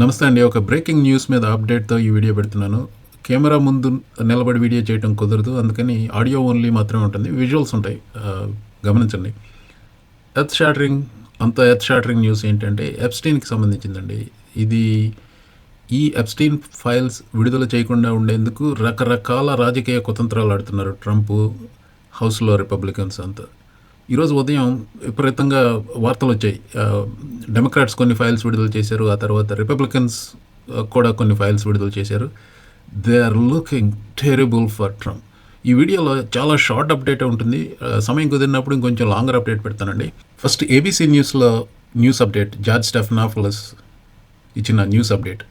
నమస్తే అండి. ఒక బ్రేకింగ్ న్యూస్ మీద అప్డేట్తో ఈ వీడియో పెడుతున్నాను. కెమెరా ముందు నిలబడి వీడియో చేయడం కుదరదు. అందుకని ఆడియో ఓన్లీ మాత్రమే ఉంటుంది. విజువల్స్ ఉంటాయి. గమనించండి. ఎర్త్ షాటరింగ్ అంత ఎర్త్ షాటరింగ్ న్యూస్ ఏంటంటే ఎప్స్టీన్కి సంబంధించిందండి. ఇది ఈ ఎప్స్టీన్ ఫైల్స్ విడుదల చేయకుండా ఉండేందుకు రకరకాల రాజకీయ కుతంత్రాలు ఆడుతున్నారు ట్రంప్ హౌస్లో రిపబ్లికన్స్ అంతా. ఈరోజు ఉదయం విపరీతంగా వార్తలు వచ్చాయి. డెమోక్రాట్స్ కొన్ని ఫైల్స్ విడుదల చేశారు ఆ తర్వాత రిపబ్లికన్స్ కూడా కొన్ని ఫైల్స్ విడుదల చేశారు. They are looking terrible for Trump ఈ వీడియోలో చాలా షార్ట్ అప్డేట్ ఉంటుంది. సమయం కుదిరినప్పుడు ఇంకొంచెం లాంగర్ అప్డేట్ పెడతానండి. ఫస్ట్ ఏబీసీ న్యూస్లో న్యూస్ అప్డేట్ జార్జ్ స్టెఫనాఫులస్ ఇచ్చిన news update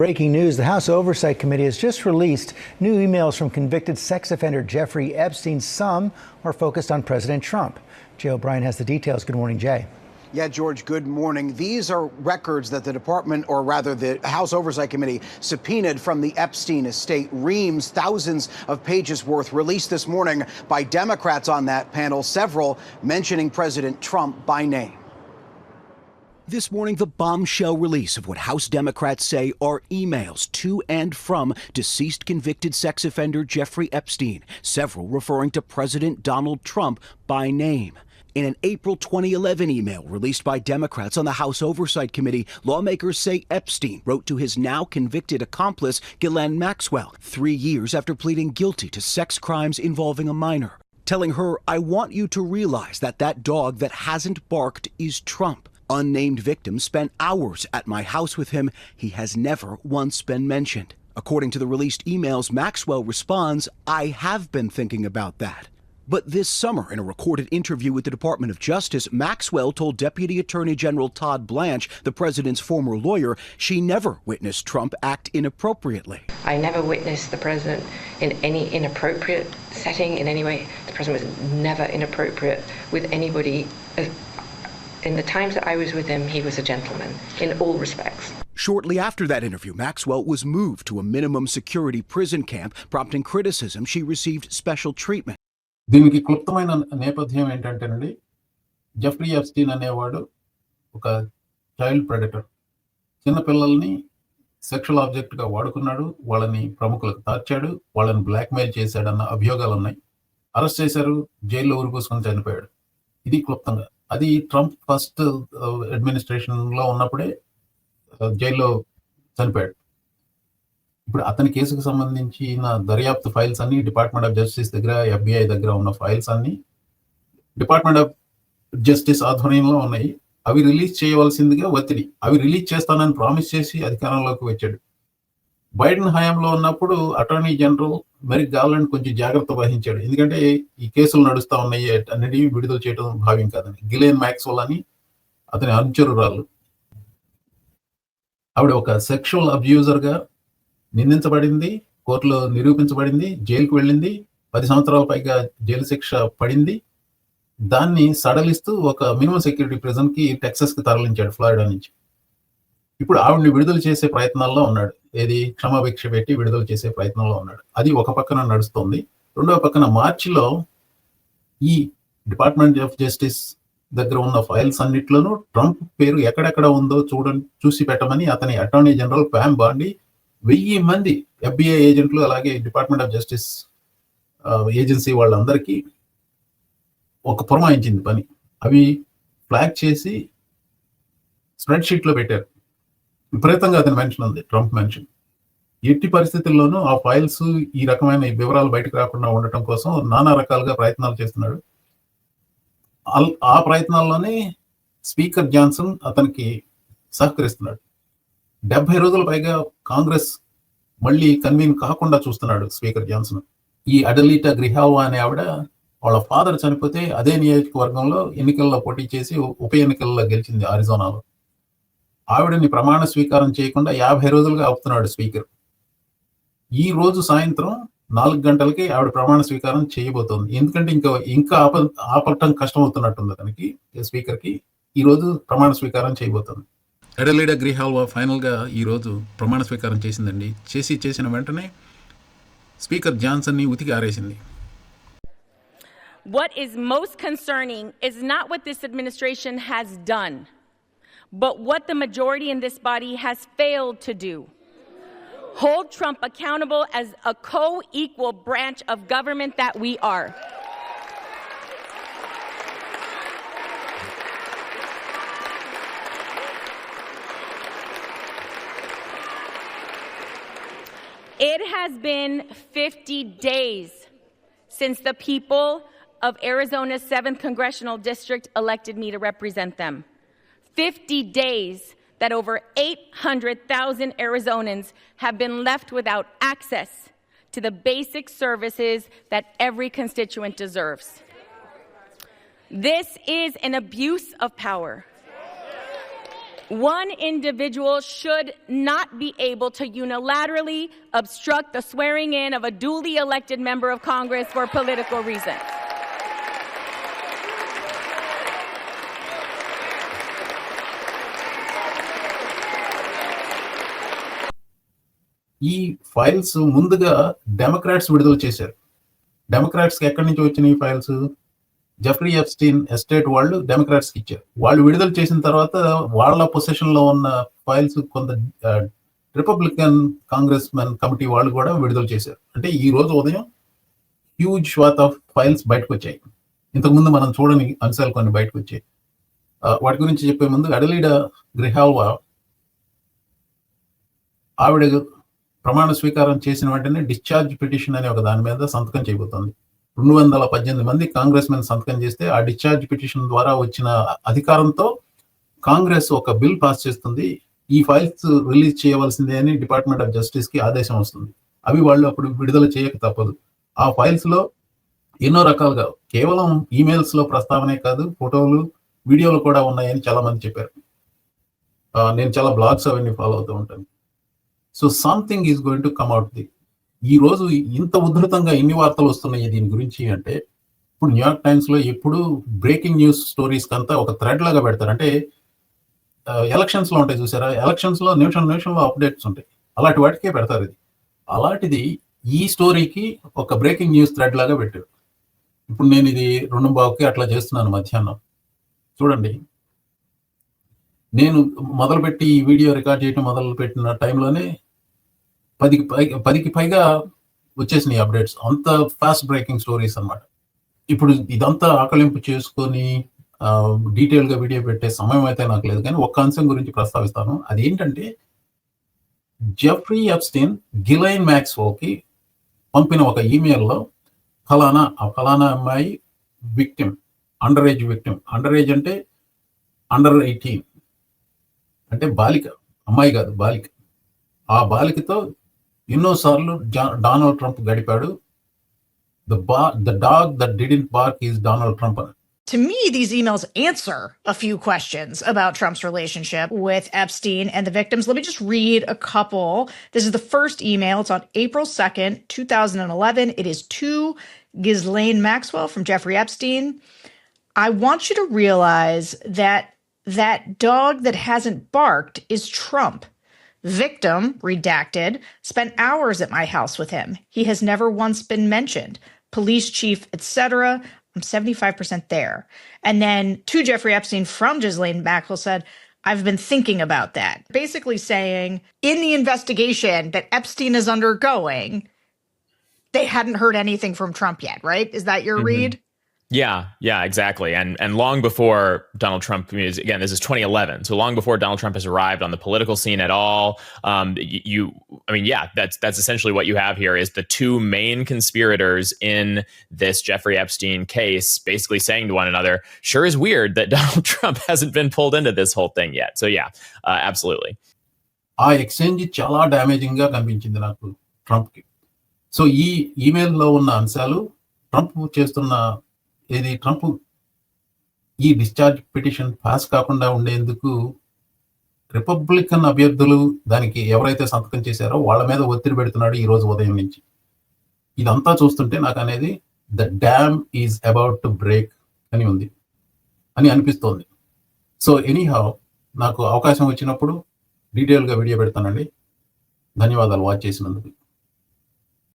Breaking news the House Oversight Committee has just released new emails from convicted sex offender Jeffrey Epstein. Some are focused on President Trump. Jay O'Brien has the details. Good morning, Jay. Yeah, George, good morning. These are records that the department, or rather the House Oversight Committee, subpoenaed from the Epstein estate. Reams, thousands of pages worth, released this morning by Democrats on that panel, several mentioning President Trump by name. This morning, the bombshell release of what House Democrats say are emails to and from deceased convicted sex offender Jeffrey Epstein, several referring to President Donald Trump by name. In an April 2011 email released by Democrats on the House Oversight Committee, lawmakers say Epstein wrote to his now convicted accomplice, Ghislaine Maxwell, three years after pleading guilty to sex crimes involving a minor, telling her, I want you to realize that that dog that hasn't barked is Trump. Unnamed victim spent hours at my house with him. He has never once been mentioned. According to the released emails, Maxwell responds, I have been thinking about that. But this summer, in a recorded interview with the Department of Justice, Maxwell told Deputy Attorney General Todd Blanche, the president's former lawyer, she never witnessed Trump act inappropriately. I never witnessed the president in any inappropriate setting in any way. The president was never inappropriate with anybody. Uh, Uh, In the times that I was with him, he was a gentleman in all respects. Shortly after that interview, Maxwell was moved to a minimum security prison camp, prompting criticism she received special treatment. దీనికి క్లుప్తమైన నేపథ్యం ఏంటంటేనండి Jeffrey Epstein అనేవాడు ఒక child ప్రెడటర్ చిన్నపిల్లల్ని sexual ఆబ్జెక్ట్గా వాడుకున్నాడు వాళ్ళని ప్రముఖులకు తార్చాడు వాళ్ళని బ్లాక్మెయిల్ చేశాడన్న అభియోగాలు ఉన్నాయి అరెస్ట్ చేశారు జైల్లో ఉరిపోసుకొని చనిపోయాడు ఇది క్లుప్తంగా అది ట్రంప్ ఫస్ట్ uh, అడ్మినిస్ట్రేషన్లో ఉన్నప్పుడే uh, జైల్లో చనిపోయాడు. ఇప్పుడు అతని కేసుకు సంబంధించిన దర్యాప్తు ఫైల్స్ అన్ని డిపార్ట్మెంట్ ఆఫ్ జస్టిస్ దగ్గర ఎఫ్బిఐ దగ్గర ఉన్న ఫైల్స్ అన్ని డిపార్ట్మెంట్ ఆఫ్ జస్టిస్ ఆధ్వర్యంలో ఉన్నాయి. అవి రిలీజ్ చేయవలసిందిగా ఒత్తిడి. అవి రిలీజ్ చేస్తానని ప్రామిస్ చేసి అధికారంలోకి వచ్చాడు. బైడెన్ హయాంలో ఉన్నప్పుడు అటార్నీ జనరల్ మరి గార్లాండ్ కొంచెం జాగ్రత్త వహించాడు. ఎందుకంటే ఈ కేసులు నడుస్తా ఉన్నాయి అన్నిటివి విడుదల చేయడం భావ్యం కాదని. గిలేన్ మ్యాక్స్వెల్ అని అతని అనుచరురాలు. ఆవిడ ఒక సెక్షువల్ అబ్యూజర్గా నిందించబడింది కోర్టులో నిరూపించబడింది జైలుకు వెళ్ళింది పది సంవత్సరాల పైగా జైలు శిక్ష పడింది. దాన్ని సడలిస్తూ ఒక మినిమం సెక్యూరిటీ ప్రిజన్కి కి కి తరలించాడు ఫ్లారిడా నుంచి. ఇప్పుడు ఆవిడని విడుదల చేసే ప్రయత్నాల్లో ఉన్నాడు. ఏది? క్షమాభిక్ష పెట్టి విడుదల చేసే ప్రయత్నంలో ఉన్నాడు. అది ఒక పక్కన నడుస్తుంది. రెండవ పక్కన మార్చిలో ఈ డిపార్ట్మెంట్ ఆఫ్ జస్టిస్ దగ్గర ఉన్న ఫైల్స్ అన్నిట్లోనూ ట్రంప్ పేరు ఎక్కడెక్కడ ఉందో చూడండి చూసి పెట్టమని అతని అటార్నీ జనరల్ ప్యామ్ బాండి వెయ్యి మంది ఎఫ్బిఐ ఏజెంట్లు అలాగే డిపార్ట్మెంట్ ఆఫ్ జస్టిస్ ఏజెన్సీ వాళ్ళందరికీ ఒక పురమాయించింది పని. అవి ఫ్లాగ్ చేసి స్ప్రెడ్షీట్లో పెట్టారు. విపరీతంగా అతని మెన్షన్ ఉంది ట్రంప్ మెన్షన్ ఎట్టి పరిస్థితుల్లోనూ ఆ ఫైల్స్ ఈ రకమైన వివరాలు బయటకు రాకుండా ఉండటం కోసం నానా రకాలుగా ప్రయత్నాలు చేస్తున్నాడు. ఆ ప్రయత్నాల్లోనే స్పీకర్ జాన్సన్ అతనికి సహకరిస్తున్నాడు. డెబ్బై రోజుల పైగా కాంగ్రెస్ మళ్ళీ కన్వీన్ కాకుండా చూస్తున్నాడు స్పీకర్ జాన్సన్. ఈ అడలీటా గ్రిహావా అనే ఆవిడ వాళ్ళ ఫాదర్ చనిపోతే అదే నియోజకవర్గంలో ఎన్నికల్లో పోటీ చేసి ఉప ఎన్నికల్లో గెలిచింది ఆరిజోనాలో. ఆవిడని ప్రమాణ స్వీకారం చేయకుండా యాభై రోజులుగా ఆపుతున్నాడు స్పీకర్. ఈ రోజు సాయంత్రం నాలుగు గంటలకి ఆవిడ ప్రమాణ స్వీకారం చేయబోతోంది. ఎందుకంటే ఇంకా ఇంకా ఆప ఆపటం కష్టం అవుతున్నట్టుంది అతనికి స్పీకర్కి ఈ రోజు ప్రమాణ స్వీకారం చేయబోతోంది. ఎడలీడ గ్రిహాల్వా ఫైనల్గా ఈ రోజు ప్రమాణ స్వీకారం చేసిందండి. చేసి చేసిన వెంటనే స్పీకర్ జాన్సన్ని ఉతికి ఆరేసింది. What is most concerning is not what this administration has done, but what the majority in this body has failed to do. Hold Trump accountable as a co equal branch of government that we are. It has been 50 days since the people of Arizona's 7th Congressional District elected me to represent them. 50 days that over 800,000 Arizonans have been left without access to the basic services that every constituent deserves. This is an abuse of power. One individual should not be able to unilaterally obstruct the swearing in of a duly elected member of Congress for political reasons. ఈ files ముందుగా Democrats విడుదల చేశారు. డెమోక్రాట్స్కి ఎక్కడి నుంచి వచ్చిన ఈ files Jeffrey Epstein estate వాళ్ళు డెమోక్రాట్స్కి ఇచ్చారు. వాళ్ళు విడుదల చేసిన తర్వాత వాళ్ళ పొసిషన్లో ఉన్న ఫైల్స్ కొంత రిపబ్లికన్ కాంగ్రెస్ మెన్ కమిటీ వాళ్ళు కూడా విడుదల చేశారు. అంటే ఈ రోజు ఉదయం హ్యూజ్ స్వాత్ ఆఫ్ ఫైల్స్ బయటకు వచ్చాయి. ఇంతకుముందు మనం చూడని అంశాలు కొన్ని బయటకు వచ్చాయి. వాటి గురించి చెప్పే ముందు అడలీడ గ్రిహాల్వా ఆవిడ ప్రమాణ స్వీకారం చేసిన వెంటనే డిశ్చార్జ్ పిటిషన్ అనే ఒక దాని మీద సంతకం చేయబోతోంది. రెండు వందల పద్దెనిమిది మంది కాంగ్రెస్ మెన్ సంతకం చేస్తే ఆ డిశ్చార్జ్ పిటిషన్ ద్వారా వచ్చిన అధికారంతో కాంగ్రెస్ ఒక బిల్ పాస్ చేస్తుంది. ఈ ఫైల్స్ రిలీజ్ చేయవలసిందే అని డిపార్ట్మెంట్ ఆఫ్ జస్టిస్కి ఆదేశం వస్తుంది. అవి వాళ్ళు అప్పుడు విడుదల చేయక తప్పదు. ఆ ఫైల్స్లో ఎన్నో రకాలుగా కేవలం ఈమెయిల్స్లో ప్రస్తావనే కాదు ఫోటోలు వీడియోలు కూడా ఉన్నాయని చాలా మంది చెప్పారు నేను చాలా బ్లాగ్స్ అవన్నీ ఫాలో అవుతూ ఉంటాను. So something is going to come out the ఈ రోజు ఇంత ఉధృతంగా ఎన్ని వార్తలు వస్తున్నాయి దీని గురించి అంటే ఇప్పుడు న్యూయార్క్ టైమ్స్లో ఎప్పుడు బ్రేకింగ్ న్యూస్ స్టోరీస్ కంతా ఒక థ్రెడ్ లాగా పెడతారు. అంటే ఎలక్షన్స్లో ఉంటాయి చూసారా? ఎలక్షన్స్లో నిమిషం నిమిషంలో అప్డేట్స్ ఉంటాయి. అలాంటి వాటికే పెడతారు ఇది. అలాంటిది ఈ స్టోరీకి ఒక బ్రేకింగ్ న్యూస్ థ్రెడ్ లాగా పెట్టారు. ఇప్పుడు నేను ఇది రెండు బావుకి అట్లా చేస్తున్నాను మధ్యాహ్నం. చూడండి. నేను మొదలుపెట్టి ఈ వీడియో రికార్డ్ చేయడం మొదలు పెట్టిన టైంలోనే పదికి పై పదికి పైగా వచ్చేసినాయి అప్డేట్స్. అంత ఫాస్ట్ బ్రేకింగ్ స్టోరీస్ అన్నమాట. ఇప్పుడు ఇదంతా ఆకలింపు చేసుకొని డీటెయిల్గా వీడియో పెట్టే సమయం అయితే నాకు లేదు. కానీ ఒక్క అంశం గురించి ప్రస్తావిస్తాను. అది ఏంటంటే జెఫ్రీ ఎప్స్టీన్ గిలైన్ మ్యాక్స్వోకి పంపిన ఒక ఈమెయిల్లో ఫలానా ఆ ఫలానా అమ్మాయి victim under age victim. Under age అంటే అండర్ ఎయిటీన్ అంటే బాలిక అమ్మాయి కాదు బాలిక ఆ బాలికతో ఎన్నోసార్లు జా- డొనాల్డ్ ట్రంప్ గడిపాడు ద బా the dog that didn't bark is Donald Trump అని To me, these emails answer a few questions about Trump's relationship with Epstein and the victims. Let me just read a couple. This is the first email. It's on April 2nd, 2011. It is to Ghislaine Maxwell from Jeffrey Epstein. I want you to realize that that dog that hasn't barked is Trump. Victim, redacted, spent hours at my house with him. He has never once been mentioned. Police chief, etc. I'm 75% there. And then to Jeffrey Epstein from Ghislaine Maxwell said, I've been thinking about that. Basically saying, in the investigation that Epstein is undergoing, they hadn't heard anything from Trump yet, right? Is that your Mhm. read? Yeah, yeah, exactly. And and long before Donald Trump, I mean, is- again, this is 2011, so long before Donald Trump has arrived on the political scene at all. Um, y- you, I mean, yeah, that's that's essentially what you have here is the two main conspirators in this Jeffrey Epstein case, basically saying to one another, "Sure is weird that Donald Trump hasn't been pulled into this whole thing yet." So yeah, uh, absolutely. ఆ exchange చాలా damaging గా కనిపించింది నాకు Trump కి so ఈ email లో ఉన్న అంశాలు ట్రంప్ చేస్తున్న ఏది ట్రంప్? ఈ డిశ్చార్జ్ పిటిషన్ పాస్ కాకుండా ఉండేందుకు రిపబ్లికన్ అభ్యర్థులు దానికి ఎవరైతే సంతకం చేశారో వాళ్ళ మీద ఒత్తిడి పెడుతున్నాడు ఈ రోజు ఉదయం నుంచి. ఇదంతా చూస్తుంటే నాకు అనేది the dam is about to break అని ఉంది అని అనిపిస్తోంది. సో ఎనీహౌ నాకు అవకాశం వచ్చినప్పుడు డీటెయిల్గా వీడియో పెడతానండి. ధన్యవాదాలు వాచ్ చేసినందుకు.